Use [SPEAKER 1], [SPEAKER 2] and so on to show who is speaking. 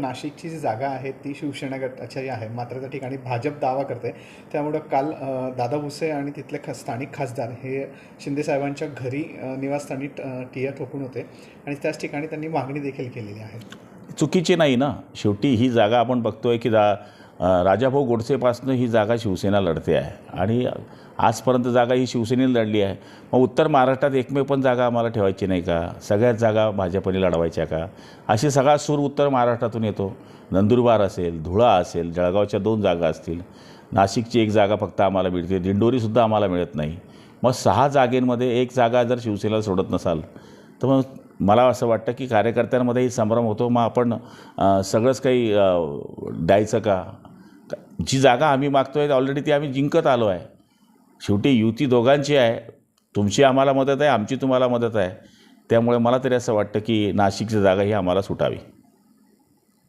[SPEAKER 1] नाशिकची जी जागा आहे ती शिवसेना गटाची आहे. मात्र त्या ठिकाणी भाजप दावा करते. त्यामुळं काल दादा भुसे आणि तिथले ख स्थानिक खासदार हे शिंदेसाहेबांच्या घरी निवासस्थानी ट- टिया ठोकून होते आणि त्याच ठिकाणी त्यांनी मागणी देखील केलेली आहे.
[SPEAKER 2] चुकीची नाही ना? शेवटी ही जागा आपण बघतोय की दा राजाभाऊ गोडसेपासनं ही जागा शिवसेना लढते आहे. आणि आजपर्यंत जागा ही शिवसेनेने लढली आहे. मग उत्तर महाराष्ट्रात एकमेव पण जागा आम्हाला ठेवायची नाही का? सगळ्याच जागा भाजपने लढवायच्या का? अशी सगळा सूर उत्तर महाराष्ट्रातून येतो. नंदुरबार असेल धुळा असेल जळगावच्या दोन जागा असतील. नाशिकची एक जागा फक्त आम्हाला मिळते. दिंडोरीसुद्धा आम्हाला मिळत नाही. मग सहा जागेंमध्ये एक जागा जर शिवसेनेला सोडत नसाल तर मग मला असं वाटतं की कार्यकर्त्यांमध्येही संभ्रम होतो. मग आपण सगळंच काही द्यायचं का- जी जागा आम्ही मागतो आहे ऑलरेडी ती आम्ही जिंकत आलो आहे. शेवटी युती दोघांची आहे. तुमची आम्हाला मदत आहे आमची तुम्हाला मदत आहे. त्यामुळे मला तरी असं वाटतं की नाशिकची जागा ही आम्हाला सुटावी.